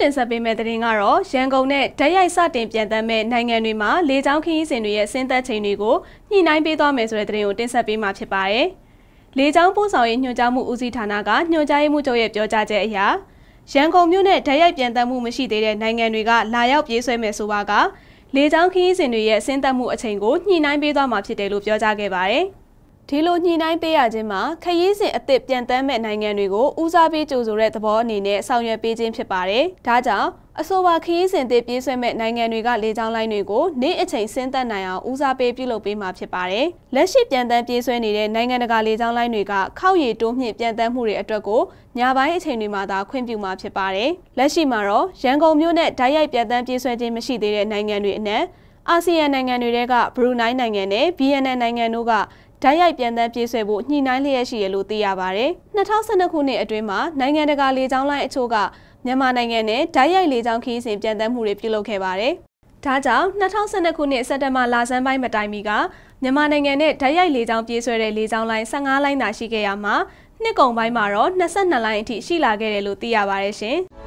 တင်ဆက်ပေးမယ့်သတင်းကတော့ရန်ကုန်နဲ့ဓာတ်ရိုက်စတင်ပြန်တမ်းမဲ့နိုင်ငံတွေမှာလေကြောင်းခရီးစဉ်တွေရဲ့ဆင်းသက်ချိန်တွေကိုညှိနှိုင်းပေးသွားမယ်ဆိုတဲ့သတင်းကိုတင်ဆက်ပေးမှာဖြစ်ပါတယ်။လေကြောင်းပို့ဆောင်ရေးညွှန်ကြားမှုဦးစီးဌာနကညွှန်ကြားရေးမှူးချုပ်ရဲ့ပြောကြားချက်အရရန်ကုန်မြို့နဲ့ဓာတ်ရိုက်ပြန်တမ်းမှုမရှိသေးတဲ့နိုင်ငံတွေကလာရောက်ပြေးဆွဲမယ်ဆိုပါကလေကြောင်းခရီးစဉ်တွေရဲ့ဆင်းသက်မှုအချိန်ကိုညှိနှိုင်းပေးသွားမှာဖြစ်တယ်လို့ပြောကြားခဲ့ပါတယ်။ ဒီလိုညှိနှိုင်းပေးရခြင်းမှာခရီးစဉ်အသစ်ပြန်တမ်းမဲ့နိုင်ငံတွေကိုဦးစားပေးကြိုဆိုတဲ့သဘောအနေနဲ့ဆောင်ရွက်ပေးခြင်းဖြစ်ပါတယ်။ဒါကြောင့်အဆိုပါခရီးစဉ်သစ်ပြေးဆွဲမဲ့နိုင်ငံတွေကလေကြောင်းလိုင်းတွေကိုနေ့အချိန်ဆင်းသက်နိုင်အောင်ဦးစားပေးပြုလုပ်ပေးမှာဖြစ်ပါတယ်။လက်ရှိပြန်တမ်းပြေးဆွဲနေတဲ့နိုင်ငံတကာလေကြောင်းလိုင်းတွေကခောက်ရည်တိုးမြင့်ပြန်တမ်းမှုတွေအတွက်ကိုညပိုင်းအချိန်တွေမှာသာခွင့်ပြုမှာဖြစ်ပါတယ်။လက်ရှိမှာတော့ရန်ကုန်မြို့နဲ့ဓာတ်ရိုက်ပြန်တမ်းပြေးဆွဲခြင်းမရှိသေးတဲ့နိုင်ငံတွေအနက်အာဆီယံနိုင်ငံတွေကဘရူနိုင်းနိုင်ငံနဲ့ BNN နိုင်ငံတို့က ဓာတ်ရိုက်ပြန်တမ်းပြေးဆွဲဖို့ညှိနှိုင်းလျက်ရှိရလို့သိရပါတယ်။2012ခုနှစ်အတွင်းမှာနိုင်ငံတကာလေကြောင်းလိုင်းအချို့ကမြန်မာနိုင်ငံနဲ့ဓာတ်ရိုက်လေကြောင်းခရီးစဉ်ပြန်တမ်းမှုတွေပြုလုပ်ခဲ့ပါတယ်။ဒါကြောင့်2012ခုနှစ်စက်တင်ဘာလဆန်းပိုင်းမတိုင်မီကမြန်မာနိုင်ငံနဲ့ဓာတ်ရိုက်လေကြောင်းပြေးဆွဲတဲ့လေကြောင်းလိုင်း15လိုင်းသာရှိခဲ့ရမှာနှစ်ကုန်ပိုင်းမှာတော့22လိုင်းအထိရှိလာခဲ့တယ်လို့သိရပါတယ်ရှင်။